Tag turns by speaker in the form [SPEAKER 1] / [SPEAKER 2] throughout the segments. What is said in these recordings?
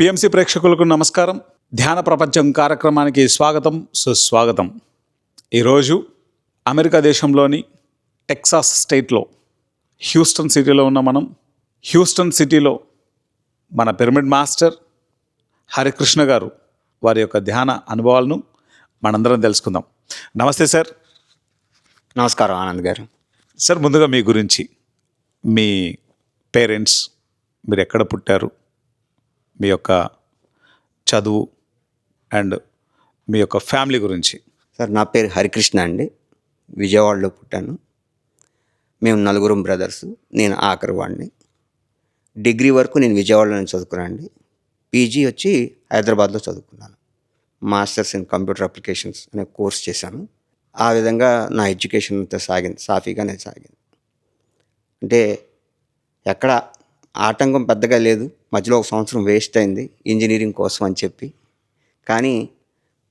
[SPEAKER 1] PMC ప్రేక్షకులకు నమస్కారం. ధ్యాన ప్రపంచం కార్యక్రమానికి స్వాగతం సుస్వాగతం. ఈరోజు అమెరికా దేశంలోని టెక్సాస్ స్టేట్లో హ్యూస్టన్ సిటీలో ఉన్న మనం హ్యూస్టన్ సిటీలో మన పిరమిడ్ మాస్టర్ హరికృష్ణ గారు వారి యొక్క ధ్యాన అనుభవాలను మనందరం తెలుసుకుందాం. నమస్తే సార్.
[SPEAKER 2] నమస్కారం ఆనంద్ గారు.
[SPEAKER 1] సార్ ముందుగా మీ గురించి మీ పేరెంట్స్ మీరు ఎక్కడ పుట్టారు? మీ యొక్క చదువు అండ్ మీ యొక్క ఫ్యామిలీ గురించి.
[SPEAKER 2] సార్ నా పేరు హరికృష్ణ అండి. విజయవాడలో పుట్టాను. మేము నలుగురం బ్రదర్స్. నేను ఆఖరి వాడిని. డిగ్రీ వరకు నేను విజయవాడలోనే చదువుకున్నాను అండి. పీజీ వచ్చి హైదరాబాద్లో చదువుకున్నాను. మాస్టర్స్ ఇన్ కంప్యూటర్ అప్లికేషన్స్ అనే కోర్స్ చేశాను. ఆ విధంగా నా ఎడ్యుకేషన్ అంతా సాగింది సాఫీగానే సాగింది. అంటే ఎక్కడ ఆటంకం పెద్దగా లేదు. మధ్యలో ఒక సంవత్సరం వేస్ట్ అయింది ఇంజనీరింగ్ కోసం అని చెప్పి. కానీ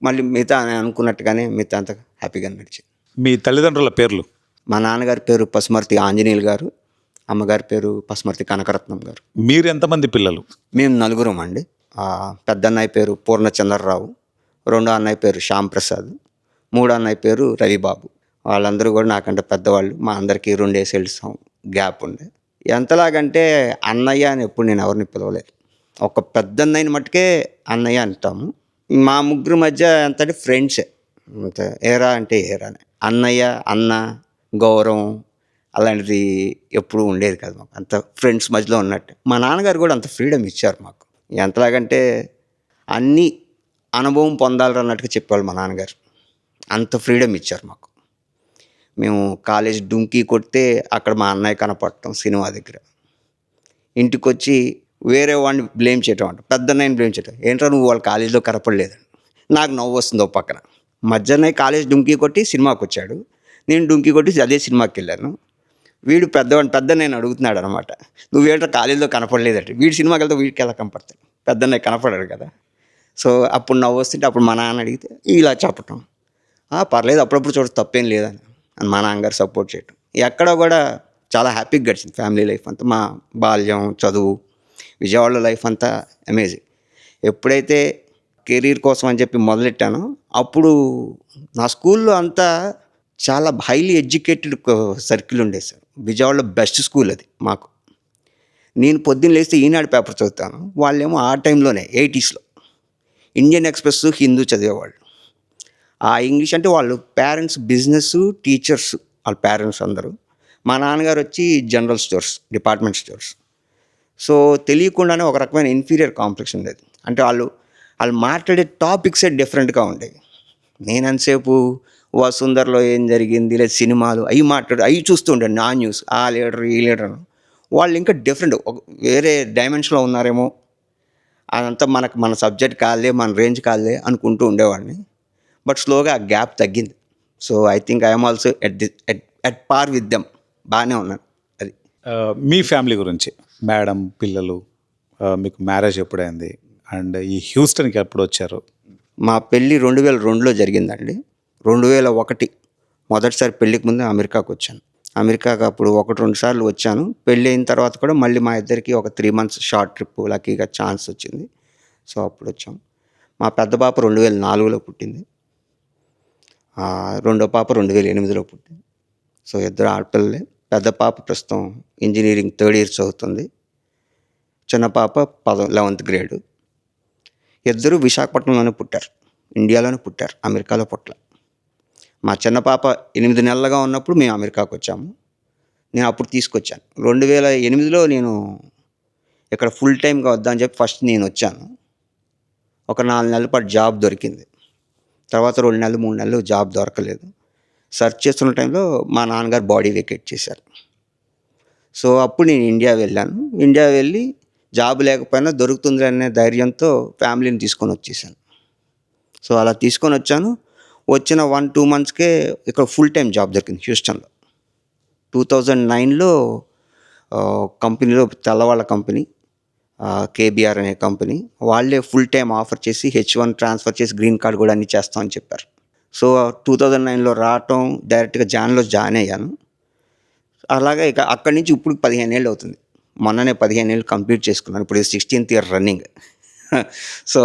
[SPEAKER 2] మళ్ళీ మిగతా నేను అనుకున్నట్టుగానే మిగతా అంతా హ్యాపీగా నడిచింది.
[SPEAKER 1] మీ తల్లిదండ్రుల పేర్లు?
[SPEAKER 2] మా నాన్నగారి పేరు పసుమర్తి ఆంజనేయులు గారు అమ్మగారి పేరు పసుమర్తి కనకరత్నం గారు.
[SPEAKER 1] మీరు ఎంతమంది పిల్లలు?
[SPEAKER 2] మేము నలుగురం అండి. పెద్ద అన్నయ్య పేరు పూర్ణచంద్రరావు రెండో అన్నయ్య పేరు శ్యామ్ ప్రసాద్ మూడో అన్నయ్య పేరు రవిబాబు. వాళ్ళందరూ కూడా నాకంటే పెద్దవాళ్ళు. మా అందరికీ రెండేసేళ్ళు గ్యాప్ ఉండే. ఎంతలాగంటే అన్నయ్య అని ఎప్పుడు నేను ఎవరిని పిలవలేదు. ఒక పెద్ద మట్టుకే అన్నయ్య అంటాము. మా ముగ్గురు మధ్య ఎంత అంటే ఫ్రెండ్సే అంతే ఏరా అంటే ఏరానే. అన్నయ్య అన్న గౌరవం అలాంటిది ఎప్పుడూ ఉండేది కాదు మాకు. అంత ఫ్రెండ్స్ మధ్యలో ఉన్నట్టు. మా నాన్నగారు కూడా అంత ఫ్రీడమ్ ఇచ్చారు మాకు. ఎంతలాగంటే అన్నీ అనుభవం పొందాలన్నట్టుగా చెప్పేవాళ్ళు మా నాన్నగారు. అంత ఫ్రీడమ్ ఇచ్చారు మాకు. మేము కాలేజ్ డుంకీ కొడితే అక్కడ మా అన్నయ్య కనపడటం సినిమా దగ్గర. ఇంటికి వచ్చి వేరే వాడిని బ్లేమ్ చేయటం అంట. పెద్ద అన్నయ్యని బ్లేమ్ చేయటం. ఏంట్రా నువ్వు వాళ్ళ కాలేజీలో కనపడలేదు నాకు నవ్వు వస్తుంది ఓ పక్కన. మధ్యాహ్నం కాలేజ్ డుంకీ కొట్టి సినిమాకి వచ్చాడు నేను డుంకీ కొట్టి అదే సినిమాకి వెళ్ళాను వీడు పెద్దవాడిని పెద్ద నేను అడుగుతున్నాడు అనమాట నువ్వేంటో కాలేజీలో కనపడలేదట. వీడి సినిమాకి వెళ్తే వీడికి ఎలా కనపడతాడు? పెద్ద కనపడాడు కదా. సో అప్పుడు నవ్వు వస్తుంటే అప్పుడు మా నాన్న అడిగితే ఇలా చెప్పటం. పర్లేదు అప్పుడప్పుడు చూడ తప్పేం లేదని. అని మా నాన్నగారు సపోర్ట్ చేయటం. ఎక్కడ కూడా చాలా హ్యాపీగా గడిచింది ఫ్యామిలీ లైఫ్ అంతా. మా బాల్యం చదువు విజయవాడలో లైఫ్ అంతా అమేజింగ్. ఎప్పుడైతే కెరీర్ కోసం అని చెప్పి మొదలెట్టానో అప్పుడు నా స్కూల్లో అంతా చాలా హైలీ ఎడ్యుకేటెడ్ సర్కిల్ ఉండేది సార్. విజయవాడలో బెస్ట్ స్కూల్ అది మాకు. నేను పొద్దున్న లేస్తే ఈనాడు పేపర్ చదువుతాను. వాళ్ళేమో ఆ టైంలోనే ఎయిటీస్లో. ఇండియన్ ఎక్స్ప్రెస్ హిందూ చదివేవాళ్ళు. ఆ ఇంగ్లీష్ అంటే వాళ్ళు పేరెంట్స్ బిజినెస్ టీచర్స్ వాళ్ళ పేరెంట్స్ అందరూ. మా నాన్నగారు వచ్చి general stores department stores. So తెలియకుండానే ఒక రకమైన ఇన్ఫీరియర్ కాంప్లెక్స్ ఉండేది. అంటే వాళ్ళు వాళ్ళు మాట్లాడే టాపిక్సే డిఫరెంట్గా ఉండేవి. నేను అంతసేపు వసుందర్లో ఏం జరిగింది లేదా సినిమాలు అవి మాట్లాడు అవి చూస్తూ నా న్యూస్ ఆ లీడర్ ఈ లీడర్ వాళ్ళు ఇంకా డిఫరెంట్ ఒక వేరే డైమెన్షన్లో ఉన్నారేమో అదంతా మనకు మన సబ్జెక్ట్ కాదులే మన రేంజ్ కాదులే అనుకుంటూ ఉండేవాడిని. బట్ స్లోగా ఆ గ్యాప్ తగ్గింది. So I think I'm also at the at par with them. బాగానే ఉన్నాను అది.
[SPEAKER 1] మీ ఫ్యామిలీ గురించి మేడం పిల్లలు మీకు మ్యారేజ్ ఎప్పుడైంది? అండ్ ఈ హ్యూస్టన్కి ఎప్పుడు వచ్చారు?
[SPEAKER 2] మా పెళ్ళి రెండు వేల రెండులో జరిగిందండి. రెండు వేల ఒకటి మొదటిసారి పెళ్ళికి ముందు అమెరికాకు వచ్చాను. అమెరికాకు అప్పుడు ఒకటి రెండు సార్లు వచ్చాను. పెళ్ళి అయిన తర్వాత కూడా మళ్ళీ మా ఇద్దరికి ఒక త్రీ మంత్స్ షార్ట్ ట్రిప్ లక్కీగా ఛాన్స్ వచ్చింది. సో అప్పుడు వచ్చాం. మా పెద్ద పాప రెండు వేల నాలుగులో పుట్టింది. రెండో పాప రెండు వేల ఎనిమిదిలో పుట్టింది. సో ఇద్దరు ఆడపిల్లలే. పెద్ద పాప ప్రస్తుతం ఇంజనీరింగ్ థర్డ్ ఇయర్ చదువుతుంది. చిన్న పాప పద లెవెంత్ గ్రేడ్. ఇద్దరు విశాఖపట్నంలోనే పుట్టారు. ఇండియాలోనే పుట్టారు. అమెరికాలో పుట్టల. మా చిన్న పాప ఎనిమిది నెలలుగా ఉన్నప్పుడు మేము అమెరికాకు వచ్చాము. నేను అప్పుడు తీసుకొచ్చాను. రెండు వేల ఎనిమిదిలో నేను ఇక్కడ ఫుల్ టైమ్గా వద్దని చెప్పి ఫస్ట్ నేను వచ్చాను. ఒక నాలుగు నెలల పాటు జాబ్ దొరికింది. తర్వాత రెండు నెలలు మూడు నెలలు జాబ్ దొరకలేదు. సర్చ్ చేస్తున్న టైంలో మా నాన్నగారు బాడీ వెకేట్ చేశారు. సో అప్పుడు నేను ఇండియా వెళ్ళాను. ఇండియా వెళ్ళి జాబ్ లేకపోయినా దొరుకుతుంది అనే ధైర్యంతో ఫ్యామిలీని తీసుకొని వచ్చేసాను. సో అలా తీసుకొని వచ్చాను. వచ్చిన వన్ టూ మంత్స్కే ఇక్కడ ఫుల్ టైం జాబ్ దొరికింది హ్యూస్టన్లో. టూ థౌజండ్ నైన్లో కంపెనీలో తెల్లవాళ్ళ కంపెనీ. కేబీఆర్ అనే కంపెనీ వాళ్ళే ఫుల్ టైం ఆఫర్ చేసి హెచ్ వన్ ట్రాన్స్ఫర్ చేసి గ్రీన్ కార్డ్ కూడా అన్ని చేస్తామని చెప్పారు. సో టూ థౌజండ్ నైన్లో రావటం డైరెక్ట్గా జాన్లో జాయిన్ అయ్యాను. అలాగే ఇక అక్కడి నుంచి ఇప్పుడు పదిహేను ఏళ్ళు అవుతుంది. మొన్ననే పదిహేను ఏళ్ళు కంప్లీట్ చేసుకున్నాను. ఇప్పుడు sixteenth year running so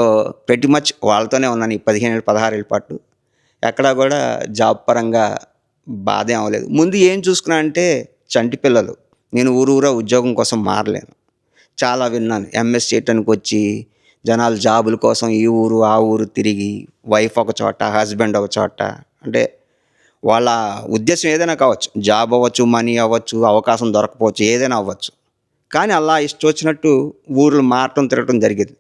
[SPEAKER 2] pretty much వాళ్ళతోనే ఉన్నాను ఈ పదిహేను ఏళ్ళు పదహారు ఏళ్ళ పాటు. ఎక్కడా కూడా జాబ్ పరంగా బాధ అవ్వలేదు. ముందు ఏం చూసుకున్నా అంటే చంటి పిల్లలు. నేను ఊరు ఊరా ఉద్యోగం కోసం మారలేను. చాలా విన్నాను. ఎంఎస్ చేయటానికి వచ్చి జనాలు జాబుల కోసం ఈ ఊరు ఆ ఊరు తిరిగి వైఫ్ ఒక చోట హస్బెండ్ ఒక చోట అంటే వాళ్ళ ఉద్దేశం ఏదైనా కావచ్చు. జాబ్ అవ్వచ్చు మనీ అవ్వచ్చు అవకాశం దొరకపోవచ్చు ఏదైనా అవ్వచ్చు. కానీ అలా ఇష్టం వచ్చినట్టు ఊర్లు మారటం తిరగటం జరిగేది.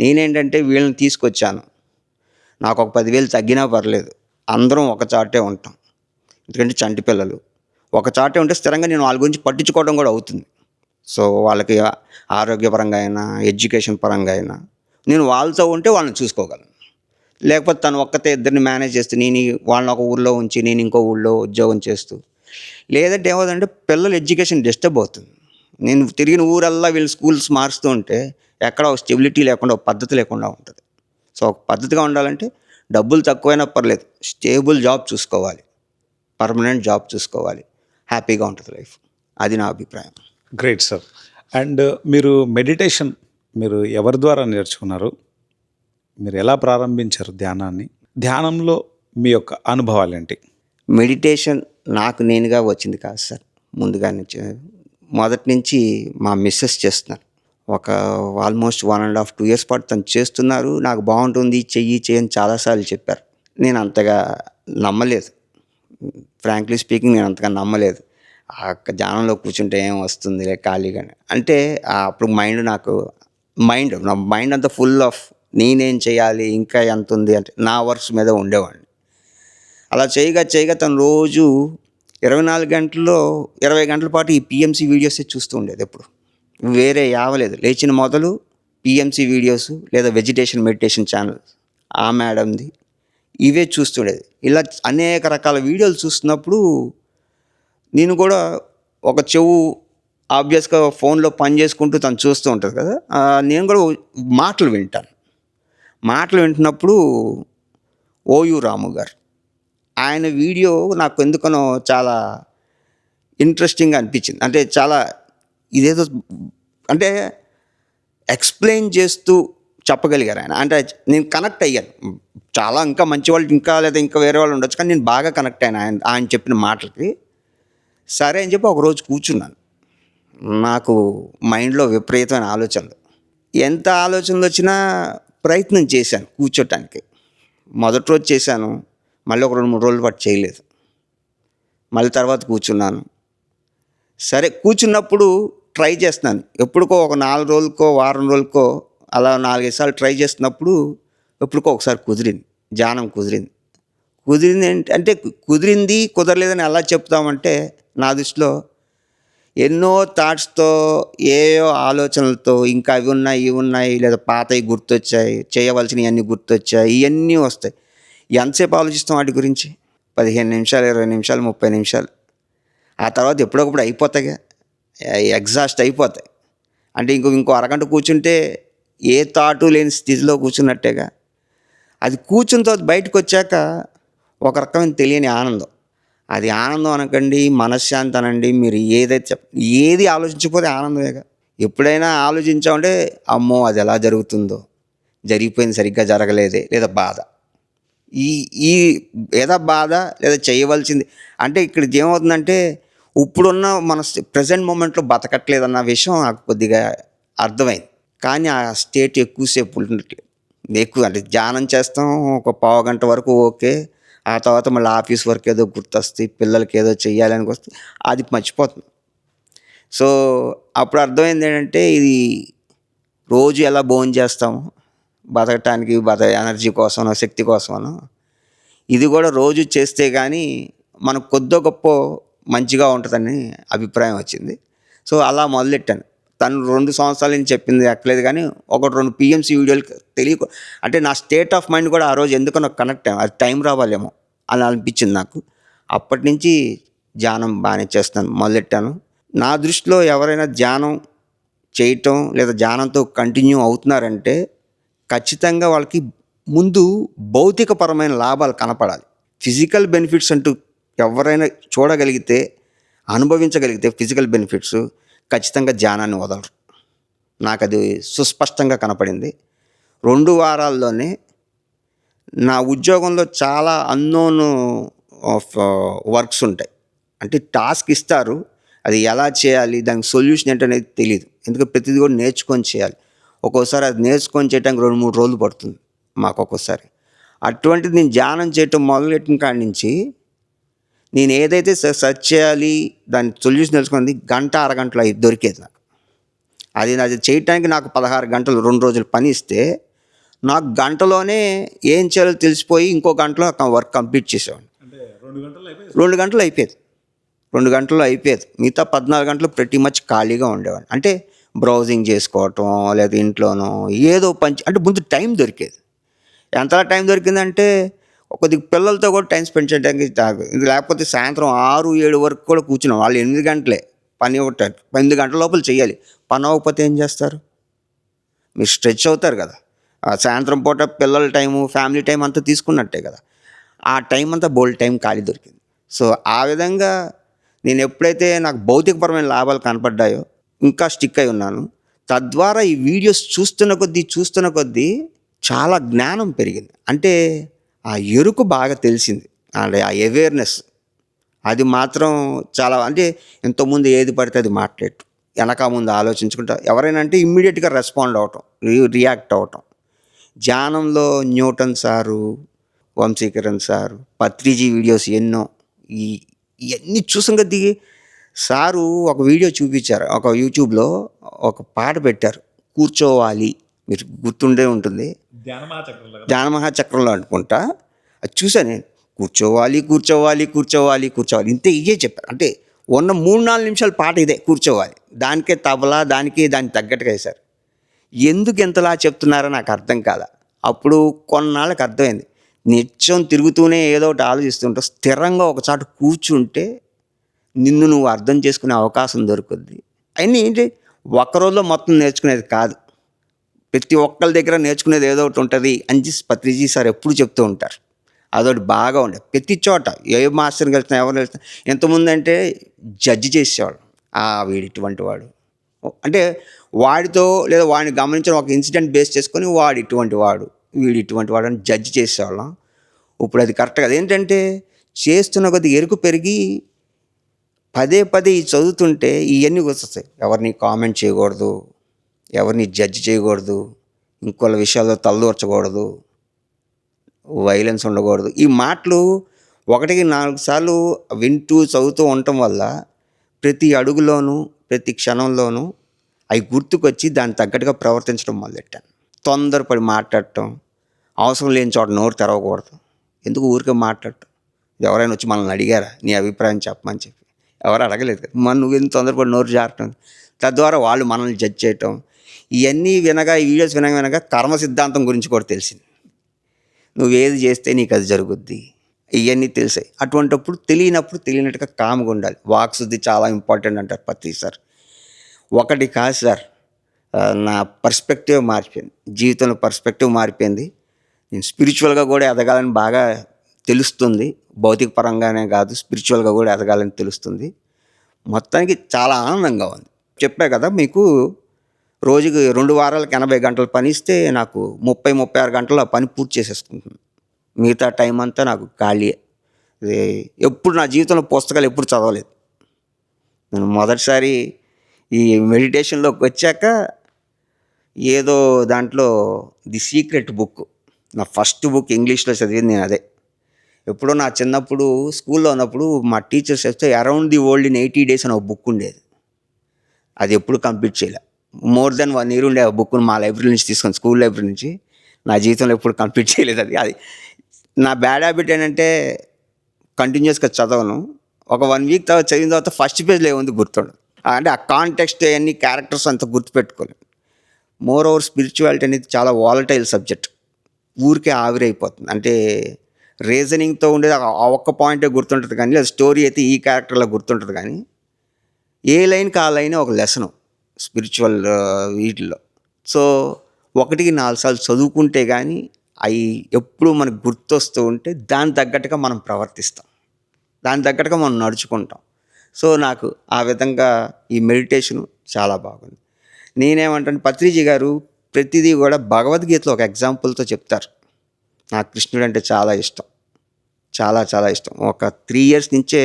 [SPEAKER 2] నేనేంటంటే వీళ్ళని తీసుకొచ్చాను. నాకు ఒక పదివేలు తగ్గినా పర్లేదు. అందరం ఒక చాటే ఉంటాం. ఎందుకంటే చంటి పిల్లలు. ఒక చాటే ఉంటే స్థిరంగా నేను వాళ్ళ గురించి పట్టించుకోవడం కూడా అవుతుంది. సో వాళ్ళకి ఆరోగ్యపరంగా అయినా ఎడ్యుకేషన్ పరంగా అయినా నేను వాళ్ళతో ఉంటే వాళ్ళని చూసుకోగలను. లేకపోతే తను ఒక్కతే ఇద్దరిని మేనేజ్ చేస్తూ నేను వాళ్ళని ఒక ఊళ్ళో ఉంచి నేను ఇంకో ఊళ్ళో ఉద్యోగం చేస్తూ. లేదంటే ఏమవుతుందంటే పిల్లల ఎడ్యుకేషన్ డిస్టర్బ్ అవుతుంది. నేను తిరిగిన ఊరల్లా వీళ్ళు స్కూల్స్ మారుస్తూ ఉంటే ఎక్కడ ఒక స్టెబిలిటీ లేకుండా ఒక పద్ధతి లేకుండా ఉంటుంది. సో ఒక పద్ధతిగా ఉండాలంటే డబ్బులు తక్కువైనా పర్లేదు. స్టేబుల్ జాబ్ చూసుకోవాలి. పర్మనెంట్ జాబ్ చూసుకోవాలి. హ్యాపీగా ఉంటుంది లైఫ్. అది నా అభిప్రాయం.
[SPEAKER 1] గ్రేట్ సార్ అండ్ మీరు మెడిటేషన్ మీరు ఎవరి ద్వారా నేర్చుకున్నారు? మీరు ఎలా ప్రారంభించారు ధ్యానాన్ని? ధ్యానంలో మీ యొక్క అనుభవాలు ఏంటి
[SPEAKER 2] మెడిటేషన్ నాకు నేనుగా వచ్చింది కాదు సార్ ముందుగా నుంచి మొదటి నుంచి మా మిస్సెస్ చేస్తున్నారు. ఒక almost one and half two years పాటు తను చేస్తున్నారు. నాకు బాగుంటుంది చెయ్యి చేయని చాలాసార్లు చెప్పారు. నేను అంతగా నమ్మలేదు. ఫ్రాంక్లీ స్పీకింగ్ నేను అంతగా నమ్మలేదు. ఆ ధ్యానంలో కూర్చుంటే ఏం వస్తుంది ఖాళీగానే అంటే అప్పుడు మైండ్ నాకు మైండ్ నా మైండ్ అంతా ఫుల్ ఆఫ్ నేనేం చేయాలి ఇంకా ఎంత ఉంది అంటే నా వర్క్స్ మీద ఉండేవాడిని. అలా చేయగా చేయగా తను రోజు ఇరవై నాలుగు గంటల్లో ఇరవై గంటల పాటు ఈ పిఎంసీ వీడియోసే చూస్తూ ఉండేది ఎప్పుడు. వేరే యావలేదు. లేచిన మొదలు పిఎంసీ వీడియోస్ లేదా వెజిటేషన్ మెడిటేషన్ ఛానల్ ఆ మేడంది ఇవే చూస్తుండేది ఇలా అనేక రకాల వీడియోలు చూస్తున్నప్పుడు నేను కూడా ఒక చెవు ఆబ్వియస్గా ఫోన్లో పని చేసుకుంటూ తను చూస్తూ ఉంటుంది కదా. నేను కూడా మాటలు వింటాను. మాటలు వింటున్నప్పుడు ఓయు రాము గారు ఆయన వీడియో నాకు ఎందుకనో చాలా ఇంట్రెస్టింగ్ అనిపించింది. అంటే చాలా ఇదేదో అంటే ఎక్స్ప్లెయిన్ చేస్తూ చెప్పగలిగారు ఆయన. అంటే నేను కనెక్ట్ అయ్యాను. చాలా ఇంకా మంచి వాళ్ళు ఇంకా లేదా ఇంకా వేరే వాళ్ళు ఉండొచ్చు కానీ నేను బాగా కనెక్ట్ అయ్యాను ఆయన ఆయన చెప్పిన మాటలకి. సరే అని చెప్పి ఒకరోజు కూర్చున్నాను. నాకు మైండ్లో విపరీతమైన ఆలోచనలు. ఎంత ఆలోచనలు వచ్చినా ప్రయత్నం చేశాను కూర్చోటానికి. మొదటి రోజు చేశాను మళ్ళీ ఒక రెండు మూడు రోజులు పాటు చేయలేదు. మళ్ళీ తర్వాత కూర్చున్నాను. సరే కూర్చున్నప్పుడు ట్రై చేస్తున్నాను. ఎప్పుడుకో ఒక నాలుగు రోజులకో వారం రోజులకో అలా నాలుగైదు సార్లు ట్రై చేస్తున్నప్పుడు ఎప్పుడుకో ఒకసారి కుదిరింది జానం కుదిరింది. కుదిరింది ఏంటి- అంటే కుదిరింది కుదరలేదని ఎలా చెప్తామంటే నా దృష్టిలో ఎన్నో థాట్స్తో ఏయో ఆలోచనలతో ఇంకా అవి ఉన్నాయి ఇవి ఉన్నాయి లేదా పాతవి గుర్తొచ్చాయి చేయవలసినవి అన్నీ గుర్తొచ్చాయి ఇవన్నీ వస్తాయి. ఎంతసేపు ఆలోచిస్తాం వాటి గురించి? పదిహేను నిమిషాలు ఇరవై నిమిషాలు ముప్పై నిమిషాలు. ఆ తర్వాత ఎప్పుడొకప్పుడు అయిపోతాయిగా. ఎగ్జాస్ట్ అయిపోతాయి. అంటే ఇంకో ఇంకో అరగంట కూర్చుంటే ఏ థాటు లేని స్థితిలో కూర్చున్నట్టేగా. అది కూర్చున్న తర్వాత బయటకు వచ్చాక ఒక రకమైన తెలియని ఆనందం. అది ఆనందం అనకండి మనశ్శాంతి అనండి. మీరు ఏదైతే చెప్ ఏది ఆలోచించకపోతే ఆనందమేగా ఎప్పుడైనా ఆలోచించామంటే అమ్మో అది ఎలా జరుగుతుందో. జరిగిపోయింది సరిగ్గా జరగలేదే లేదా బాధ. ఈ ఈ ఏదో బాధ లేదా చేయవలసింది. అంటే ఇక్కడ ఏమవుతుందంటే ఇప్పుడున్న మన ప్రజెంట్ మూమెంట్లో బతకట్లేదన్న విషయం నాకు కొద్దిగా అర్థమైంది. కానీ ఆ స్టేట్ ఎక్కువసేపు ఉండట్లేదు ఎక్కువ అంటే ధ్యానం చేస్తాం ఒక పావు గంట వరకు ఓకే. ఆ తర్వాత మళ్ళీ ఆఫీస్ వర్క్ ఏదో గుర్తొస్తే పిల్లలకి ఏదో చెయ్యాలని వస్తే అది మర్చిపోతుంది సో అప్పుడు అర్థమైంది ఏంటంటే ఇది రోజు ఎలా భోజనం చేస్తాము? బతకటానికి బత ఎనర్జీ కోసమనో శక్తి కోసమనో? ఇది కూడా రోజు చేస్తే కానీ మనకు కొద్దో గొప్ప మంచిగా ఉంటుందని అభిప్రాయం వచ్చింది. సో అలా మొదలెట్టాను. తను రెండు సంవత్సరాలు నేను చెప్పింది ఎక్కలేదు కానీ ఒకటి రెండు పిఎంసీ వీడియోలు తెలియక అంటే నా స్టేట్ ఆఫ్ మైండ్ కూడా ఆ రోజు ఎందుకో నాకు కనెక్ట్ అయ్యాను అది టైం రావాలేమో అని అనిపించింది నాకు. అప్పటి నుంచి ధ్యానం బాగానే చేస్తాను మొదలెట్టాను. నా దృష్టిలో ఎవరైనా ధ్యానం చేయటం లేదా ధ్యానంతో కంటిన్యూ అవుతున్నారంటే ఖచ్చితంగా వాళ్ళకి ముందు భౌతికపరమైన లాభాలు కనపడాలి. ఫిజికల్ బెనిఫిట్స్ అంటూ ఎవరైనా చూడగలిగితే అనుభవించగలిగితే ఫిజికల్ బెనిఫిట్స్ ఖచ్చితంగా ధ్యానాన్ని వదలరు. నాకు అది సుస్పష్టంగా కనపడింది. రెండు వారాల్లోనే నా ఉద్యోగంలో చాలా అన్నోన్ ఆఫ్ వర్క్స్ ఉంటాయి. అంటే టాస్క్ ఇస్తారు. అది ఎలా చేయాలి? దానికి సొల్యూషన్ ఏంటనేది తెలియదు ఎందుకంటే ప్రతిదీ కూడా నేర్చుకొని చేయాలి. ఒక్కోసారి అది నేర్చుకొని చేయడానికి రెండు మూడు రోజులు పడుతుంది మాకు ఒక్కోసారి. అటువంటిది నేను ధ్యానం చేయటం మొదలెట్టిన కాడి నుంచి నేను ఏదైతే సెర్చ్ చేయాలి దాని సొల్యూషన్ తెలుసుకుంది గంట అరగంటలో అయి- దొరికేది నాకు. అది అది చేయటానికి నాకు పదహారు గంటలు రెండు రోజులు పని ఇస్తే నాకు గంటలోనే ఏం చేయాలో తెలిసిపోయి ఇంకో గంటలో వర్క్ కంప్లీట్ చేసేవాడిని.
[SPEAKER 1] రెండు గంటలు అయిపోయింది?
[SPEAKER 2] రెండు గంటలు అయిపోయేది. రెండు గంటల్లో అయిపోయేది. మిగతా పద్నాలుగు గంటలు ప్రతి మచ్ ఖాళీగా ఉండేవాడిని. అంటే బ్రౌజింగ్ చేసుకోవటం లేదా ఇంట్లోనో ఏదో పంచి అంటే ముందు టైం దొరికేది. ఎంతలా టైం దొరికిందంటే కొద్దిగా పిల్లలతో కూడా టైం స్పెండ్ చేయడానికి ఇది లేకపోతే సాయంత్రం ఆరు ఏడు వరకు కూడా కూర్చున్నాం. వాళ్ళు ఎనిమిది గంటలే పని ఒకటి ఎనిమిది గంటల లోపల చేయాలి పని అవ్వకపోతే ఏం చేస్తారు? మీరు స్ట్రెచ్ అవుతారు కదా. సాయంత్రం పూట పిల్లల టైము ఫ్యామిలీ టైం అంతా తీసుకున్నట్టే కదా. ఆ టైం అంతా బోల్డ్ టైం ఖాళీ దొరికింది. సో ఆ విధంగా నేను ఎప్పుడైతే నాకు భౌతికపరమైన లాభాలు కనపడ్డాయో ఇంకా స్టిక్ అయి ఉన్నాను. తద్వారా ఈ వీడియోస్ చూస్తున్న కొద్దీ చూస్తున్న కొద్దీ చాలా జ్ఞానం పెరిగింది. అంటే ఆ ఎరుకు బాగా తెలిసింది. అంటే ఆ అవేర్నెస్ అది మాత్రం చాలా అంటే ఇంతకుముందు ఏది పడితే అది మాట్లాడటం. వెనక ముందు ఆలోచించుకుంటా ఎవరైనా అంటే ఇమ్మీడియట్గా రెస్పాండ్ అవటం రియాక్ట్ అవటం. ధ్యానంలో Newton sir Vamshikiran sir Patriji videos ఎన్నో ఈ ఇవన్నీ చూసాం దిగి సారు ఒక వీడియో చూపించారు. ఒక యూట్యూబ్లో ఒక పాట పెట్టారు. కూర్చోవాలి. మీరు గుర్తుండే ఉంటుంది.
[SPEAKER 1] ధ్యానమాచక్రంలో
[SPEAKER 2] జ్ఞానమహాచక్రంలో అనుకుంటా. అది చూసాను నేను. కూర్చోవాలి కూర్చోవాలి కూర్చోవాలి కూర్చోవాలి. ఇంతే ఇదే చెప్పారు. అంటే ఉన్న మూడు నాలుగు నిమిషాల పాట ఇదే కూర్చోవాలి. దానికే తబలా దానికి దానికి తగ్గట్టుగా వేశారు. ఎందుకు ఎంతలా చెప్తున్నారో నాకు అర్థం కాల. అప్పుడు కొన్నాళ్ళకి అర్థమైంది. నిత్యం తిరుగుతూనే ఏదో ఒకటి ఆలోచిస్తుంటే స్థిరంగా ఒక చోట కూర్చుంటే నిన్ను నువ్వు అర్థం చేసుకునే అవకాశం దొరుకుద్ది. అయినా ఏంటి? ఒక్క రోజులో మొత్తం నేర్చుకునేది కాదు. ప్రతి ఒక్కరి దగ్గర నేర్చుకునేది ఏదో ఒకటి ఉంటుంది అని చెప్పి పత్రిజీ సార్ ఎప్పుడు చెప్తూ ఉంటారు. అదొకటి బాగా ఉండే. ప్రతి చోట ఏ మాస్టర్ని కలిసినా ఎవరు కలిసినా ఎంతమంది అంటే జడ్జి చేసేవాడు ఆ వీడిటువంటి వాడు. అంటే వాడితో లేదా వాడిని గమనించిన ఒక ఇన్సిడెంట్ బేస్ చేసుకొని వాడు ఇటువంటి వాడు వీడు ఇటువంటి వాడు అని జడ్జి చేసేవాళ్ళం. ఇప్పుడు అది కరెక్ట్ కదా. ఏంటంటే చేస్తున్న కొద్ది ఎరుకు పెరిగి పదే పదే ఈ చదువుతుంటే ఇవన్నీ వస్తాయి ఎవరిని కామెంట్ చేయకూడదు ఎవరిని జడ్జ్ చేయకూడదు ఇంకోళ్ళ విషయాల్లో తలదూర్చకూడదు వైలెన్స్ ఉండకూడదు. ఈ మాటలు ఒకటికి నాలుగు సార్లు వింటూ చదువుతూ ఉండటం వల్ల ప్రతి అడుగులోనూ ప్రతి క్షణంలోనూ అవి గుర్తుకొచ్చి దానికి తగ్గట్టుగా ప్రవర్తించడం మొదలెట్టాను. తొందరపడి మాట్లాడటం అవసరం లేని చోట నోరు తెరవకూడదు. ఎందుకు ఊరికే మాట్లాడటం? ఎవరైనా వచ్చి మనల్ని అడిగారా? నీ అభిప్రాయం చెప్పమని చెప్పి. ఎవరు అడగలేదు మన నువ్వు ఎందుకు తొందరపడి నోరు జారటం? తద్వారా వాళ్ళు మనల్ని జడ్జ్ చేయటం ఇవన్నీ వినగా ఈ వీడియోస్ వినగా వినగా కర్మ సిద్ధాంతం గురించి కూడా తెలిసింది. నువ్వేది చేస్తే నీకు అది జరుగుద్ది. ఇవన్నీ తెలిసాయి. అటువంటిప్పుడు తెలియనప్పుడు తెలియనట్టుగా కామ్గా ఉండాలి. వాక్శుద్ధి చాలా ఇంపార్టెంట్ అంటారు ప్రతి సార్. ఒకటి కాదు సార్ నా పర్స్పెక్టివ్ మారిపోయింది. జీవితంలో పర్స్పెక్టివ్ మారిపోయింది. నేను స్పిరిచువల్గా కూడా ఎదగాలని బాగా తెలుస్తుంది. భౌతిక పరంగానే కాదు స్పిరిచువల్గా కూడా ఎదగాలని తెలుస్తుంది. మొత్తానికి చాలా ఆనందంగా ఉంది. చెప్పా కదా మీకు రోజుకి రెండు వారాలకు ఎనభై గంటలు పనిస్తే నాకు ముప్పై ముప్పై ఆరు గంటలు ఆ పని పూర్తి చేసేసుకుంటుంది. మిగతా టైం అంతా నాకు ఖాళీయే ఎప్పుడు నా జీవితంలో పుస్తకాలు ఎప్పుడు చదవలేదు. నేను మొదటిసారి ఈ మెడిటేషన్లోకి వచ్చాక ఏదో దాంట్లో ది సీక్రెట్ బుక్ నా ఫస్ట్ బుక్ ఇంగ్లీష్లో చదివింది నేను అదే. ఎప్పుడో నా చిన్నప్పుడు స్కూల్లో ఉన్నప్పుడు మా టీచర్స్ చెప్తే around the world in eighty days అని ఒక బుక్ ఉండేది. అది ఎప్పుడు కంప్లీట్ చేయలే. మోర్ దెన్ వన్ ఇయర్ ఉండే ఆ బుక్ను మా లైబ్రరీ నుంచి తీసుకొని స్కూల్ లైబ్రరీ నుంచి నా జీవితంలో ఎప్పుడు కంప్లీట్ చేయలేదు అది. అది నా బ్యాడ్ హ్యాబిట్ ఏంటంటే కంటిన్యూస్గా చదవను. ఒక వన్ వీక్ తర్వాత చదివిన తర్వాత ఫస్ట్ పేజ్లో ఏముంది గుర్తుండదు. అంటే ఆ కాంటెక్స్ట్ అన్ని క్యారెక్టర్స్ అంత గుర్తుపెట్టుకోలేను. మోర్ ఓవర్ స్పిరిచువాలిటీ అనేది చాలా వాలటైల్ సబ్జెక్ట్. ఊరికే ఆవిరైపోతుంది. అంటే రీజనింగ్తో ఉండేది ఆ- ఆ ఒక్క పాయింటే గుర్తుంటుంది కానీ లేదా స్టోరీ అయితే ఈ క్యారెక్టర్లో గుర్తుంటుంది కానీ ఏ లైన్కి ఆ లైన్ ఒక లెసను. స్పిరిచువల్ uh, వీటిలో సో ఒకటికి నాలుగు సార్లు చదువుకుంటే కానీ అవి ఎప్పుడు మనకు గుర్తొస్తూ ఉంటే దాని తగ్గట్టుగా మనం ప్రవర్తిస్తాం. దాని తగ్గట్టుగా మనం నడుచుకుంటాం. సో నాకు ఆ విధంగా ఈ మెడిటేషను చాలా బాగుంది. నేనేమంటాను పత్రిజీ గారు ప్రతిదీ కూడా భగవద్గీతలో ఒక ఎగ్జాంపుల్తో చెప్తారు. నాకు కృష్ణుడు అంటే చాలా ఇష్టం. చాలా చాలా ఇష్టం. ఒక త్రీ ఇయర్స్ నుంచే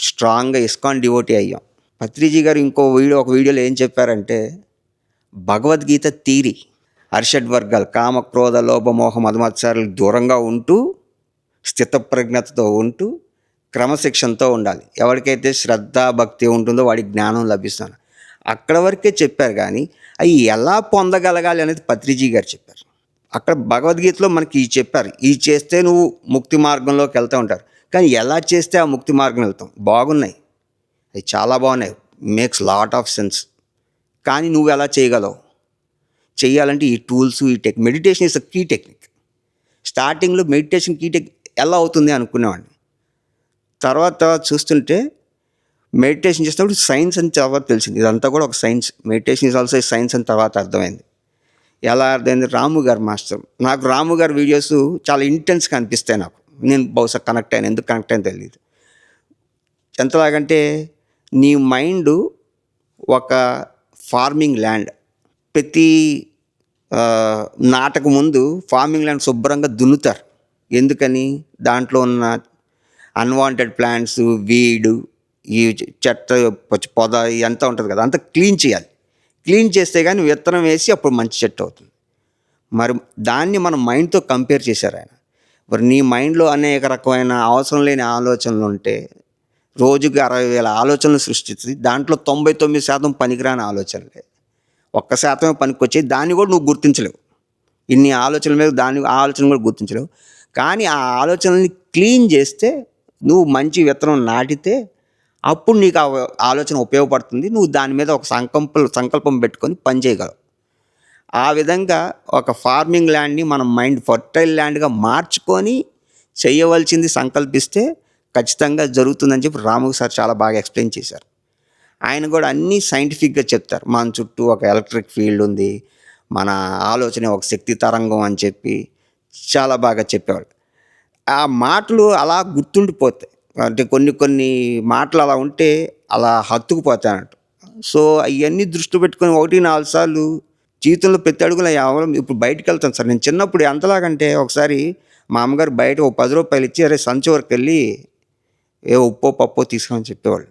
[SPEAKER 2] స్ట్రాంగ్గా ఇస్కాన్ డివోటీ అయ్యాం. పత్రిజీ గారు ఇంకో వీడియో ఒక వీడియోలో ఏం చెప్పారంటే భగవద్గీత తీరి అర్షడ్ వర్గాలు కామ క్రోధ లోభ మోహ దూరంగా ఉంటూ స్థితప్రజ్ఞతతో ఉంటూ క్రమశిక్షణతో ఉండాలి. ఎవరికైతే శ్రద్ధ భక్తి ఉంటుందో వాడికి జ్ఞానం లభిస్తాను. అక్కడ వరకే చెప్పారు కానీ అవి ఎలా పొందగలగాలి అనేది పత్రిజీ గారు చెప్పారు. అక్కడ భగవద్గీతలో మనకి ఈ చెప్పారు ఈ చేస్తే నువ్వు ముక్తి మార్గంలోకి వెళ్తూ ఉంటారు కానీ ఎలా చేస్తే ఆ ముక్తి మార్గం వెళ్తాం? బాగున్నాయి. చాలా బాగున్నాయి. మేక్స్ లాట్ ఆఫ్ సెన్స్ కానీ నువ్వు ఎలా చేయగలవు? చేయాలంటే ఈ టూల్స్ ఈ tech meditation is a key technique స్టార్టింగ్లో మెడిటేషన్ కీ టెక్ ఎలా అవుతుంది అనుకునేవాడిని. తర్వాత తర్వాత చూస్తుంటే మెడిటేషన్ చేసినప్పుడు సైన్స్ అని తర్వాత తెలిసింది. ఇదంతా కూడా ఒక science meditation is also science అని తర్వాత అర్థమైంది. ఎలా అర్థమైంది? రాము గారు మాస్టర్. నాకు రాము గారి వీడియోస్ చాలా ఇంటెన్స్గా అనిపిస్తాయి నాకు. నేను బహుశా కనెక్ట్ అయ్యాను ఎందుకు కనెక్ట్ అయ్యాను తెలియదు ఎంతలాగంటే నీ మైండ్ ఒక ఫార్మింగ్ ల్యాండ్. ప్రతి నాటకు ముందు ఫార్మింగ్ ల్యాండ్ శుభ్రంగా దున్నుతారు. ఎందుకని? దాంట్లో ఉన్న అన్వాంటెడ్ ప్లాంట్స్ వీడు ఈ చెత్త పొద ఎంత ఉంటుంది కదా అంతా క్లీన్ చేయాలి. క్లీన్ చేస్తే కానీ విత్తనం వేసి అప్పుడు మంచి చెట్టు అవుతుంది. మరి దాన్ని మన మైండ్తో కంపేర్ చేశారు ఆయన. మరి నీ మైండ్లో అనేక రకమైన అవసరం లేని ఆలోచనలు ఉంటే రోజుకి అరవై వేల ఆలోచనలు సృష్టిస్తుంది దాంట్లో తొంభై తొమ్మిది శాతం పనికిరాని ఆలోచనలే. ఒక్క శాతమే పనికొచ్చి దాన్ని కూడా నువ్వు గుర్తించలేవు. ఇన్ని ఆలోచనల మీద దాని ఆ ఆలోచన కూడా గుర్తించలేవు. కానీ ఆ ఆలోచనల్ని క్లీన్ చేస్తే నువ్వు మంచి విత్తనం నాటితే అప్పుడు నీకు ఆ ఆలోచన ఉపయోగపడుతుంది. నువ్వు దాని మీద ఒక సంకల్పం సంకల్పం పెట్టుకొని పని చేయగలవు. ఆ విధంగా ఒక ఫార్మింగ్ ల్యాండ్ని మనం మైండ్ ఫర్టైల్ ల్యాండ్గా మార్చుకొని చేయవలసింది సంకల్పిస్తే ఖచ్చితంగా జరుగుతుందని చెప్పి రాము సార్ చాలా బాగా ఎక్స్ప్లెయిన్ చేశారు. ఆయన కూడా అన్నీ సైంటిఫిక్గా చెప్తారు. మన చుట్టూ ఒక ఎలక్ట్రిక్ ఫీల్డ్ ఉంది. మన ఆలోచన ఒక శక్తి తరంగం అని చెప్పి చాలా బాగా చెప్పేవాళ్ళు. ఆ మాటలు అలా గుర్తుండిపోతాయి. అంటే కొన్ని కొన్ని మాటలు అలా ఉంటే అలా హత్తుకుపోతాయన్నట్టు సో అవన్నీ దృష్టి పెట్టుకొని ఒకటి నాలుగు సార్లు జీవితంలో ప్రతి అడుగులో ఎవరు ఇప్పుడు బయటకు వెళ్తాను సార్. నేను చిన్నప్పుడు ఎంతలాగంటే ఒకసారి మా అమ్మగారు బయట ఒక పది రూపాయలు ఇచ్చి అరే సంచి వరకు వెళ్ళి ఏ ఉప్పో పప్పో తీసుకోమని చెప్పేవాళ్ళు.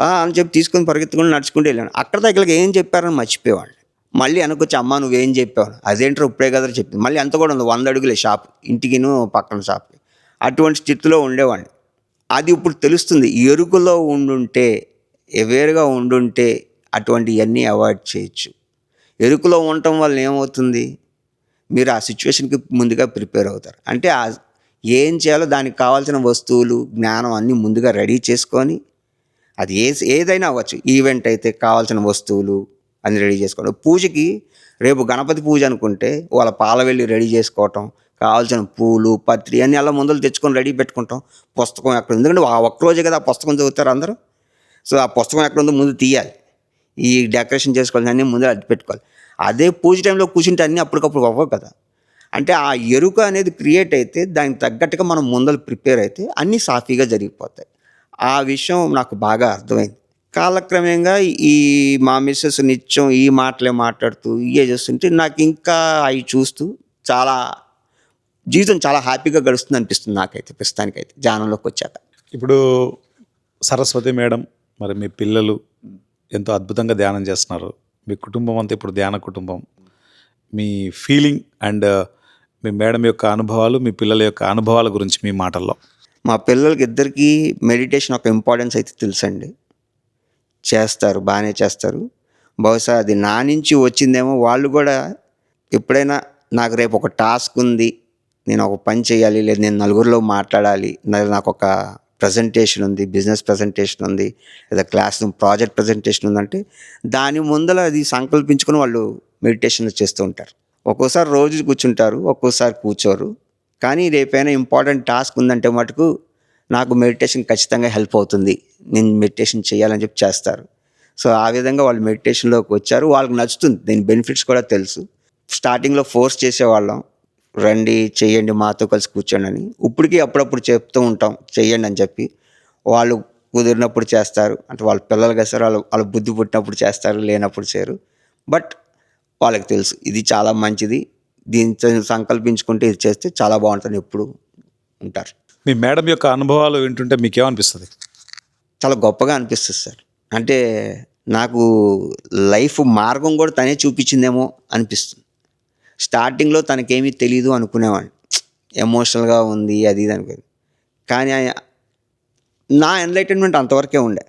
[SPEAKER 2] అని చెప్పి తీసుకొని పరిగెత్తుకుని నడుచుకుంటూ వెళ్ళాను. అక్కడ దగ్గరికి ఏం చెప్పారని మర్చిపోయేవాళ్ళు. మళ్ళీ అనుకొచ్చి అమ్మ నువ్వేం చెప్పావు? అదేంటో ఇప్పుడే కదా చెప్పింది మళ్ళీ అంత కూడా ఉంది. వంద అడుగులే షాప్. ఇంటికిను పక్కన షాప్. అటువంటి స్థితిలో ఉండేవాడిని. అది ఇప్పుడు తెలుస్తుంది. ఎరుకులో ఉండుంటే ఎవేరుగా ఉండుంటే అటువంటివన్నీ అవాయిడ్ చేయొచ్చు. ఎరుకులో ఉండటం వల్ల ఏమవుతుంది? మీరు ఆ సిచ్యువేషన్కి ముందుగా ప్రిపేర్ అవుతారు. అంటే ఆ ఏం చేయాలో దానికి కావాల్సిన వస్తువులు జ్ఞానం అన్నీ ముందుగా రెడీ చేసుకొని అది ఏ ఏదైనా అవ్వచ్చు. ఈవెంట్ అయితే కావాల్సిన వస్తువులు అన్ని రెడీ చేసుకోవడం. పూజకి రేపు గణపతి పూజ అనుకుంటే వాళ్ళ పాల వెళ్ళి రెడీ చేసుకోవటం కావాల్సిన పూలు పత్రి అన్ని అలా ముందలు తెచ్చుకొని రెడీ పెట్టుకుంటాం. పుస్తకం ఎక్కడ ఎందుకంటే ఆ ఒక్కరోజే కదా ఆ పుస్తకం చదువుతారు అందరూ. సో ఆ పుస్తకం ఎక్కడ ఉందో ముందు తీయాలి. ఈ డెకరేషన్ చేసుకోవాలి అన్నీ ముందు అడ్డు పెట్టుకోవాలి. అదే పూజ టైంలో కూర్చుంటే అన్నీ అప్పటికప్పుడు అవ్వవు కదా. అంటే ఆ ఎరుక అనేది క్రియేట్ అయితే దానికి తగ్గట్టుగా మనం ముందలు ప్రిపేర్ అయితే అన్నీ సాఫీగా జరిగిపోతాయి. ఆ విషయం నాకు బాగా అర్థమైంది. కాలక్రమంగా ఈ మా మిస్సెస్ నిత్యం ఈ మాటలే మాట్లాడుతూ ఇవే చేస్తుంటే నాకు ఇంకా అవి చూస్తూ చాలా జీవితం చాలా హ్యాపీగా గడుస్తుంది అనిపిస్తుంది నాకైతే ప్రస్తుతానికైతే ధ్యానంలోకి వచ్చాక.
[SPEAKER 1] ఇప్పుడు సరస్వతి మేడం మరి మీ పిల్లలు ఎంతో అద్భుతంగా ధ్యానం చేస్తున్నారు. మీ కుటుంబం అంతా ఇప్పుడు ధ్యాన కుటుంబం. మీ ఫీలింగ్ అండ్ మీ మేడం యొక్క అనుభవాలు మీ పిల్లల యొక్క అనుభవాల గురించి మీ మాటల్లో.
[SPEAKER 2] మా పిల్లలకి ఇద్దరికీ మెడిటేషన్ ఒక ఇంపార్టెన్స్ అయితే తెలుసండి. చేస్తారు బాగానే చేస్తారు. బహుశా అది నా నుంచి వచ్చిందేమో వాళ్ళు కూడా ఎప్పుడైనా నాకు రేపు ఒక టాస్క్ ఉంది నేను ఒక పని చేయాలి లేదా నేను నలుగురిలో మాట్లాడాలి నాకు ఒక ప్రజెంటేషన్ ఉంది బిజినెస్ ప్రజెంటేషన్ ఉంది లేదా క్లాస్ ప్రాజెక్ట్ ప్రజెంటేషన్ ఉందంటే దాని ముందర అది సంకల్పించుకొని వాళ్ళు మెడిటేషన్ చేస్తూ ఉంటారు. ఒక్కోసారి రోజు కూర్చుంటారు ఒక్కోసారి కూర్చోరు. కానీ రేపైనా ఇంపార్టెంట్ టాస్క్ ఉందంటే మటుకు నాకు మెడిటేషన్ ఖచ్చితంగా హెల్ప్ అవుతుంది. నేను మెడిటేషన్ చేయాలని చెప్పి చేస్తారు. సో ఆ విధంగా వాళ్ళు మెడిటేషన్లోకి వచ్చారు. వాళ్ళకి నచ్చుతుంది. దీని బెనిఫిట్స్ కూడా తెలుసు. స్టార్టింగ్లో ఫోర్స్ చేసేవాళ్ళం. రండి చేయండి మాతో కలిసి కూర్చోండి అని. ఇప్పటికీ అప్పుడప్పుడు చెప్తూ ఉంటాం. చెయ్యండి అని చెప్పి. వాళ్ళు కుదిరినప్పుడు చేస్తారు. అంటే వాళ్ళ పిల్లలు కదా సార్ వాళ్ళు వాళ్ళ బుద్ధి పుట్టినప్పుడు చేస్తారు లేనప్పుడు చేయరు. బట్ వాళ్ళకి తెలుసు. ఇది చాలా మంచిది. దీంతో సంకల్పించుకుంటే ఇది చేస్తే చాలా బాగుంటుంది ఎప్పుడు ఉంటారు.
[SPEAKER 1] మీ మేడం యొక్క అనుభవాలు వింటుంటే మీకేమనిపిస్తుంది?
[SPEAKER 2] చాలా గొప్పగా అనిపిస్తుంది సార్. అంటే నాకు లైఫ్ మార్గం కూడా తనే చూపించిందేమో అనిపిస్తుంది. స్టార్టింగ్లో తనకేమీ తెలియదు అనుకునేవాడిని. ఎమోషనల్గా ఉంది అది ఇది అనుకుని కానీ ఆయన- నా ఎన్లైటన్మెంట్ అంతవరకే ఉండే.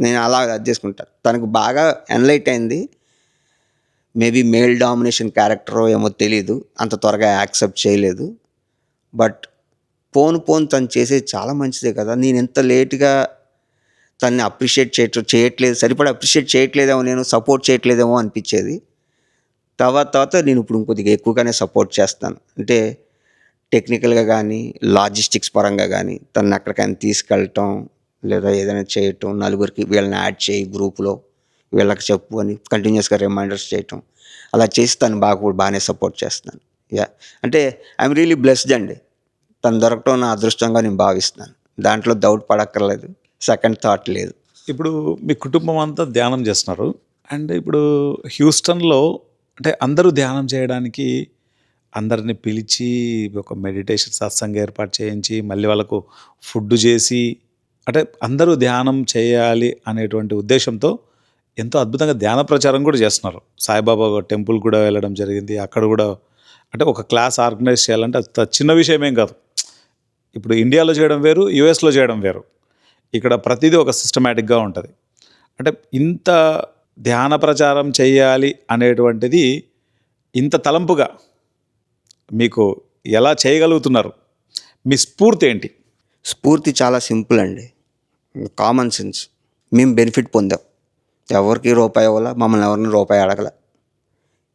[SPEAKER 2] నేను అలా అది చేసుకుంటాను తనకు బాగా ఎన్లైట్ అయింది. మేబీ మేల్ డామినేషన్ క్యారెక్టరో ఏమో తెలియదు అంత త్వరగా యాక్సెప్ట్ చేయలేదు. బట్ పోను పోను తను చేసేది చాలా మంచిదే కదా. నేను ఎంత లేట్గా తన్ని అప్రిషియేట్ చేయటం చేయట్లేదు సరిపడా అప్రిషియేట్ చేయట్లేదేమో నేను సపోర్ట్ చేయట్లేదేమో అనిపించేది. తర్వాత తర్వాత నేను ఇప్పుడు కొద్దిగా ఎక్కువగానే సపోర్ట్ చేస్తాను. అంటే టెక్నికల్గా కానీ లాజిస్టిక్స్ పరంగా కానీ తను ఎక్కడికైనా తీసుకెళ్ళటం లేదా ఏదైనా చేయటం నలుగురికి వీళ్ళని యాడ్ చేయి గ్రూపులో. వీళ్ళకి చెప్పు అని కంటిన్యూస్గా రిమైండర్స్ చేయటం. అలా చేసి తను బాగా బాగానే సపోర్ట్ చేస్తున్నాను యా అంటే ఐఎమ్ రియలీ బ్లెస్డ్ అండి. తను దొరకటం నా అదృష్టంగా నేను భావిస్తున్నాను. దాంట్లో డౌట్ పడక్కర్లేదు. సెకండ్ థాట్ లేదు.
[SPEAKER 1] ఇప్పుడు మీ కుటుంబం అంతా ధ్యానం చేస్తున్నారు. అండ్ ఇప్పుడు హ్యూస్టన్లో అంటే అందరూ ధ్యానం చేయడానికి అందరిని పిలిచి ఒక మెడిటేషన్ సత్సంగం ఏర్పాటు చేయించి మళ్ళీ వాళ్ళకు ఫుడ్ చేసి అంటే అందరూ ధ్యానం చేయాలి అనేటువంటి ఉద్దేశంతో ఎంతో అద్భుతంగా ధ్యాన ప్రచారం కూడా చేస్తున్నారు. సాయిబాబా టెంపుల్ కూడా వెళ్ళడం జరిగింది. అక్కడ కూడా అంటే ఒక క్లాస్ ఆర్గనైజ్ చేయాలంటే అంత చిన్న విషయమేం కాదు. ఇప్పుడు ఇండియాలో చేయడం వేరు యుఎస్లో చేయడం వేరు. ఇక్కడ ప్రతిదీ ఒక సిస్టమేటిక్గా ఉంటుంది. అంటే ఇంత ధ్యాన ప్రచారం చేయాలి అనేటువంటిది ఇంత తలంపుగా మీకు ఎలా చేయగలుగుతున్నారు? మీ స్ఫూర్తి ఏంటి?
[SPEAKER 2] స్ఫూర్తి చాలా సింపుల్ అండి. Common sense. మేము బెనిఫిట్ పొందాం. ఎవరికి రూపాయి ఇవ్వాలా? మమ్మల్ని ఎవరిని రూపాయి అడగల.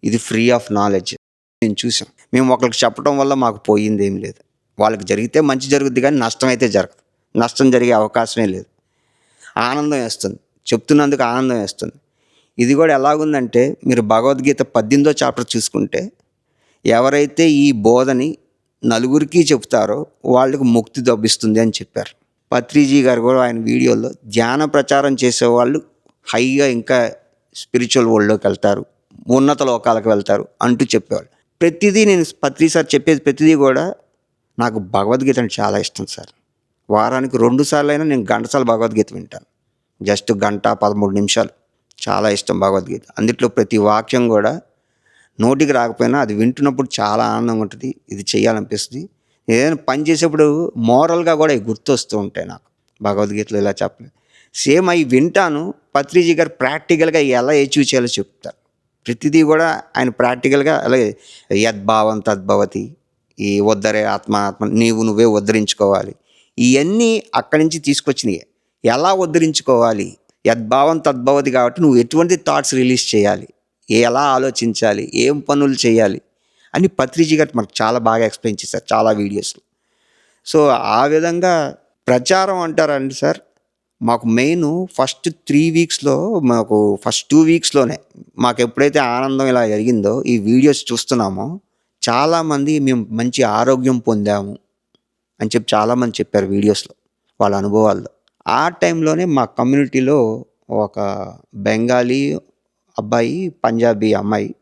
[SPEAKER 2] ఇది ఫ్రీ ఆఫ్ నాలెడ్జ్ మేము చూసాం మేము ఒకరికి చెప్పడం వల్ల మాకు పోయింది ఏం లేదు. వాళ్ళకి జరిగితే మంచి జరుగుద్ది కానీ నష్టం అయితే జరగదు. నష్టం జరిగే అవకాశమే లేదు. ఆనందం వేస్తుంది. చెప్తున్నందుకు ఆనందం వేస్తుంది. ఇది కూడా ఎలాగుందంటే మీరు భగవద్గీత పద్దెనిమిదో చాప్టర్ చూసుకుంటే ఎవరైతే ఈ బోధని నలుగురికి చెప్తారో వాళ్ళకి ముక్తి దబ్బిస్తుంది అని చెప్పారు. పత్రిజీ గారు కూడా ఆయన వీడియోలో ధ్యాన ప్రచారం చేసేవాళ్ళు హైగా ఇంకా స్పిరిచువల్ వరల్డ్లోకి వెళ్తారు ఉన్నత లోకాలకు వెళ్తారు అంటూ చెప్పేవాళ్ళు. ప్రతిదీ నేను ప్రతిసారి చెప్పేది ప్రతిదీ కూడా నాకు భగవద్గీత అంటే చాలా ఇష్టం సార్. వారానికి రెండు సార్లు అయినా నేను గంటసార్లు భగవద్గీత వింటాను. జస్ట్ గంట పదమూడు నిమిషాలు. చాలా ఇష్టం భగవద్గీత. అందుట్లో ప్రతి వాక్యం కూడా నోటికి రాకపోయినా అది వింటున్నప్పుడు చాలా ఆనందంగా ఉంటుంది. ఇది చేయాలనిపిస్తుంది ఏదైనా పని చేసేప్పుడు మోరల్గా కూడా గుర్తొస్తూ ఉంటాయి నాకు. భగవద్గీతలో ఇలా చెప్పలేదు. సేమ్ అవి వింటాను. పత్రిజీ గారు ప్రాక్టికల్గా ఎలా అచీవ్ చేయాలో చెప్తారు. ప్రతిదీ కూడా ఆయన ప్రాక్టికల్గా అలాగే యద్భావం తద్భవతి ఈ ఉద్ధరే ఆత్మ ఆత్మ నీవు నువ్వే ఉద్ధరించుకోవాలి. ఇవన్నీ అక్కడి నుంచి తీసుకొచ్చినాయి. ఎలా ఉద్ధరించుకోవాలి? యద్భావం తద్భవతి కాబట్టి నువ్వు ఎటువంటి థాట్స్ రిలీజ్ చేయాలి? ఎలా ఆలోచించాలి? ఏం పనులు చేయాలి? అని పత్రిజీ గారు మనకు చాలా బాగా ఎక్స్ప్లెయిన్ చేశారు చాలా వీడియోస్లో. సో ఆ విధంగా ప్రచారం అంటారండి సార్. మాకు మెయిన్ ఫస్ట్ త్రీ వీక్స్లో మాకు ఫస్ట్ టూ వీక్స్లోనే మాకు ఎప్పుడైతే ఆనందం ఇలా జరిగిందో ఈ వీడియోస్ చూస్తున్నామో చాలామంది మేము మంచి ఆరోగ్యం పొందాము అని చెప్పి చాలామంది చెప్పారు వీడియోస్లో వాళ్ళ అనుభవాల్లో. ఆ టైంలోనే మా కమ్యూనిటీలో ఒక బెంగాలీ అబ్బాయి పంజాబీ అమ్మాయి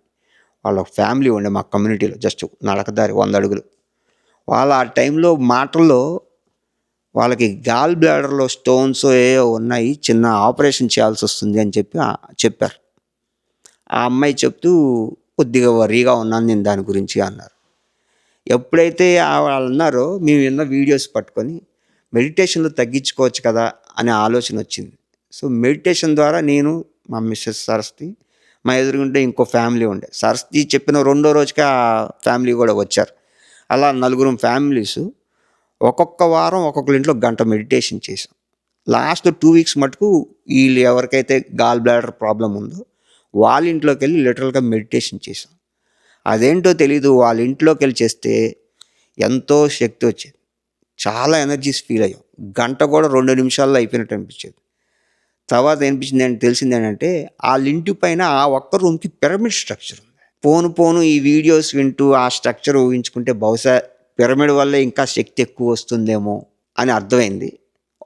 [SPEAKER 2] వాళ్ళ ఫ్యామిలీ ఉండే మా కమ్యూనిటీలో జస్ట్ నడకదారి వంద అడుగులు వాళ్ళ ఆ టైంలో మాటల్లో వాళ్ళకి గాల్ బ్లాడర్లో స్టోన్స్ ఏవో ఉన్నాయి చిన్న ఆపరేషన్ చేయాల్సి వస్తుంది అని చెప్పి చెప్పారు. ఆ అమ్మాయి చెప్తూ కొద్దిగా వరీగా ఉన్నాను నేను దాని గురించి అన్నారు. ఎప్పుడైతే ఆ వాళ్ళు అన్నారో మేము విన్న వీడియోస్ పట్టుకొని మెడిటేషన్లో తగ్గించుకోవచ్చు కదా అనే ఆలోచన వచ్చింది. సో మెడిటేషన్ ద్వారా నేను మా మిస్సెస్ సరస్తి మా ఎదురుగుంటే ఇంకో ఫ్యామిలీ ఉండే. సరస్తి చెప్పిన రెండో రోజుకి ఆ ఫ్యామిలీ కూడా వచ్చారు. అలా నలుగురు ఫ్యామిలీస్ ఒక్కొక్క వారం ఒక్కొక్కరి ఇంట్లో గంట మెడిటేషన్ చేసాం లాస్ట్ టూ వీక్స్ మటుకు వీళ్ళు ఎవరికైతే గాల్ బ్లాడర్ ప్రాబ్లం ఉందో వాళ్ళ ఇంట్లోకి వెళ్ళి లిటరల్గా మెడిటేషన్ చేసాం అదేంటో తెలీదు వాళ్ళ ఇంట్లోకి వెళ్ళి చేస్తే ఎంతో శక్తి వచ్చేది. చాలా ఎనర్జీస్ ఫీల్ అయ్యాం. గంట కూడా రెండు నిమిషాల్లో అయిపోయినట్టు అనిపించేది. తర్వాత అనిపించింది ఏంటి తెలిసింది ఏంటంటే వాళ్ళ ఇంటి పైన ఆ ఒక్క రూమ్కి పిరమిడ్ స్ట్రక్చర్ ఉంది. పోను పోను ఈ వీడియోస్ వింటూ ఆ స్ట్రక్చర్ ఊహించుకుంటే బహుశా పిరమిడ్ వల్ల ఇంకా శక్తి ఎక్కువ వస్తుందేమో అని అర్థమైంది.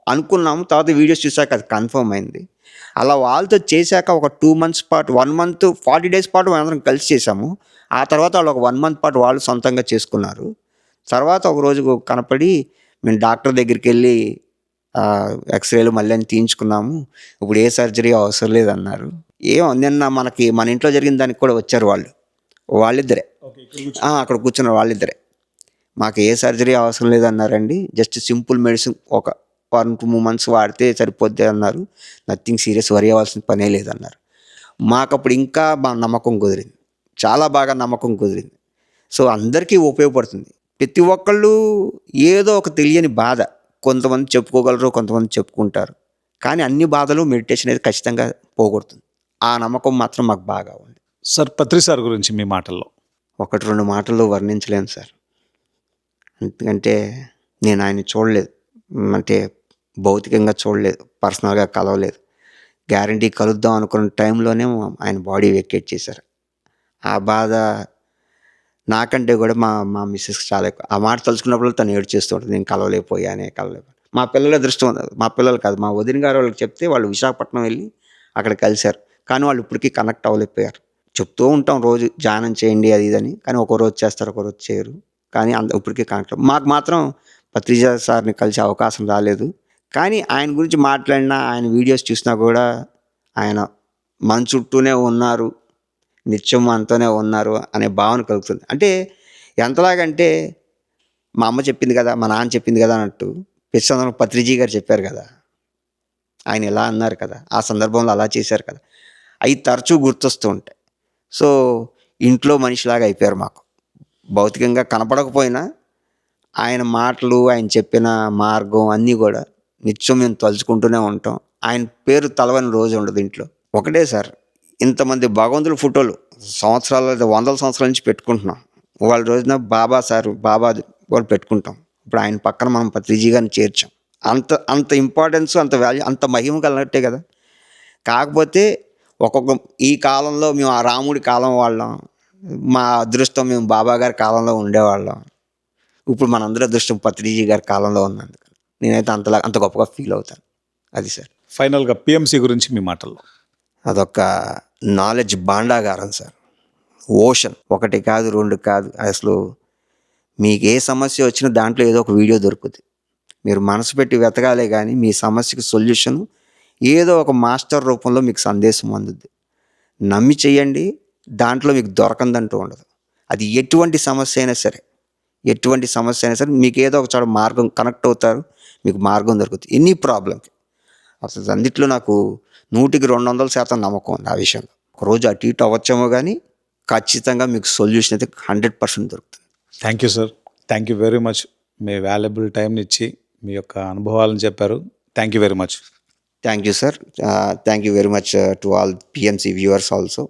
[SPEAKER 2] అనుకున్నాము తర్వాత వీడియోస్ చూసాక అది కన్ఫర్మ్ అయింది. అలా వాళ్ళతో చేశాక ఒక టూ మంత్స్ పాటు వన్ మంత్ ఫార్టీ డేస్ పాటు మనందరం కలిసి చేసాము ఆ తర్వాత వాళ్ళు ఒక వన్ మంత్ పాటు వాళ్ళు సొంతంగా చేసుకున్నారు. తర్వాత ఒక రోజు కనపడి మేము డాక్టర్ దగ్గరికి వెళ్ళి ఎక్స్రేలు మళ్ళీ అని తీయించుకున్నాము. ఇప్పుడు ఏ సర్జరీ అవసరం లేదన్నారు. ఏమో నిన్న మనకి మన ఇంట్లో జరిగిన దానికి కూడా వచ్చారు వాళ్ళు. వాళ్ళిద్దరే. అక్కడ కూర్చున్న వాళ్ళిద్దరే. మాకు ఏ సర్జరీ అవసరం లేదన్నారండి. జస్ట్ సింపుల్ మెడిసిన్ ఒక వన్ టూ మంత్స్ వాడితే సరిపోద్ది అన్నారు. నథింగ్ సీరియస్ వరి అవ్వాల్సిన పనే లేదన్నారు. మాకు అప్పుడు ఇంకా మా నమ్మకం కుదిరింది. చాలా బాగా నమ్మకం కుదిరింది. సో అందరికీ ఉపయోగపడుతుంది. ప్రతి ఒక్కళ్ళు ఏదో ఒక తెలియని బాధ కొంతమంది చెప్పుకోగలరు కొంతమంది చెప్పుకుంటారు. కానీ అన్ని బాధలు మెడిటేషన్ అనేది ఖచ్చితంగా పోగొడుతుంది. ఆ నమ్మకం మాత్రం మాకు బాగా ఉంది.
[SPEAKER 1] సార్ పత్రి సార్ గురించి మీ మాటల్లో.
[SPEAKER 2] ఒకటి రెండు మాటల్లో వర్ణించలేను సార్. ఎందుకంటే నేను ఆయన చూడలేదు. అంటే భౌతికంగా చూడలేదు. పర్సనల్గా కలవలేదు. గ్యారంటీ కలుద్దాం అనుకున్న టైంలోనే ఆయన బాడీ వెకేట్ చేశారు. ఆ బాధ నాకంటే కూడా మా మా మిస్సెస్ చాలా ఎక్కువ. ఆ మాట తలుచుకున్నప్పుడు తను ఏడ్చేస్తుంటుంది నేను కలవలేకపోయానే కలవలేకపోయాను మా పిల్లల దృష్టి ఉంది. మా పిల్లలు కాదు. మా వదిన గారు వాళ్ళకి చెప్తే వాళ్ళు విశాఖపట్నం వెళ్ళి అక్కడ కలిశారు. కానీ వాళ్ళు ఇప్పటికీ కనెక్ట్ అవ్వలేకపోయారు. చెప్తూ ఉంటాం రోజు ధ్యానం చేయండి అది ఇదని కానీ ఒక రోజు చేస్తారు ఒక రోజు చేయరు. కానీ అంత ఇప్పటికే కనెక్ట్ మాకు మాత్రం పత్రిజా సార్ని కలిసే అవకాశం రాలేదు. కానీ ఆయన గురించి మాట్లాడినా ఆయన వీడియోస్ చూసినా కూడా ఆయన మన చుట్టూనే ఉన్నారు నిత్యం మనతోనే ఉన్నారు అనే భావన కలుగుతుంది. అంటే ఎంతలాగంటే మా అమ్మ చెప్పింది కదా మా నాన్న చెప్పింది కదా అన్నట్టు పిచ్చందరం పత్రిజీ గారు చెప్పారు కదా. ఆయన ఇలా అన్నారు కదా ఆ సందర్భంలో అలా చేశారు కదా. అవి తరచూ గుర్తొస్తూ ఉంటాయి. సో ఇంట్లో మనిషిలాగా అయిపోయారు మాకు. భౌతికంగా కనపడకపోయినా ఆయన మాటలు ఆయన చెప్పిన మార్గం అన్నీ కూడా నిత్యం మేము తలుచుకుంటూనే ఉంటాం. ఆయన పేరు తలవని రోజు ఉండదు ఇంట్లో. ఒకటే సార్ ఇంతమంది భగవంతుల ఫోటోలు సంవత్సరాల వందల సంవత్సరాల నుంచి పెట్టుకుంటున్నాం. వాళ్ళ రోజున బాబా సార్ బాబా వాళ్ళు పెట్టుకుంటాం. ఇప్పుడు ఆయన పక్కన మనం పత్రిజీ గారిని చేర్చాం. అంత అంత ఇంపార్టెన్స్ అంత వాల్యూ అంత మహిమ కలిగినట్టే కదా. కాకపోతే ఒక్కొక్క ఈ కాలంలో మేము ఆ రాముడి కాలం వాళ్ళం మా అదృష్టం మేము బాబా గారి కాలంలో ఉండేవాళ్ళం. ఇప్పుడు మనందరి అదృష్టం పత్రిజీ గారి కాలంలో ఉన్నందుకు నేనైతే అంతలా అంత గొప్పగా ఫీల్ అవుతాను. అది సార్.
[SPEAKER 1] ఫైనల్గా పిఎంసి గురించి మీ మాటల్లో.
[SPEAKER 2] అదొక నాలెడ్జ్ భాండాగారం సార్. ఓషన్. ఒకటి కాదు రెండు కాదు అసలు మీకు ఏ సమస్య వచ్చినా దాంట్లో ఏదో ఒక వీడియో దొరుకుతుంది మీరు మనసు పెట్టి వెతకాలే కానీ మీ సమస్యకి సొల్యూషన్ ఏదో ఒక మాస్టర్ రూపంలో మీకు సందేశం అందుద్ది. నమ్మి చెయ్యండి దాంట్లో మీకు దొరకందంటూ ఉండదు. అది ఎటువంటి సమస్య అయినా సరే ఎటువంటి సమస్య అయినా సరే మీకు ఏదో ఒక చోట మార్గం కనెక్ట్ అవుతారు మీకు మార్గం దొరుకుతుంది. ఎనీ ప్రాబ్లంకి అసలు అన్నిట్లో నాకు నూటికి రెండు వందల శాతం నమ్మకం ఉంది ఆ విషయంలో. ఒక రోజు అటు ఇటు అవ్వచ్చేమో కానీ ఖచ్చితంగా మీకు సొల్యూషన్ అయితే హండ్రెడ్ పర్సెంట్ దొరుకుతుంది.
[SPEAKER 1] Thank you sir thank you very much me valuable టైంని ఇచ్చి మీ యొక్క అనుభవాలను చెప్పారు. Thank you very much
[SPEAKER 2] thank you sir thank you very much to all PMC viewers also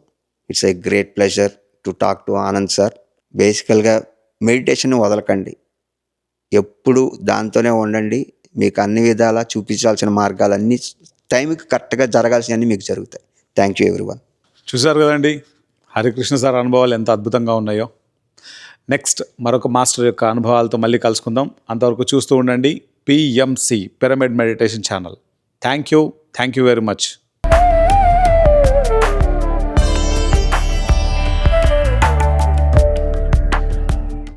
[SPEAKER 2] it's a great pleasure to talk to Anand sir. బేసికల్గా meditation వదలకండి. ఎప్పుడు దాంతోనే ఉండండి. మీకు అన్ని విధాలా చూపించాల్సిన మార్గాలన్నీ టైంకి కరెక్ట్గా జరగాల్సినవన్నీ మీకు జరుగుతాయి. Thank you everyone.
[SPEAKER 1] చూశారు కదండి హరికృష్ణ సార్ అనుభవాలు ఎంత అద్భుతంగా ఉన్నాయో. నెక్స్ట్ మరొక మాస్టర్ యొక్క అనుభవాలతో మళ్ళీ కలుసుకుందాం. అంతవరకు చూస్తూ ఉండండి PMC pyramid meditation channel. Thank you thank you very much.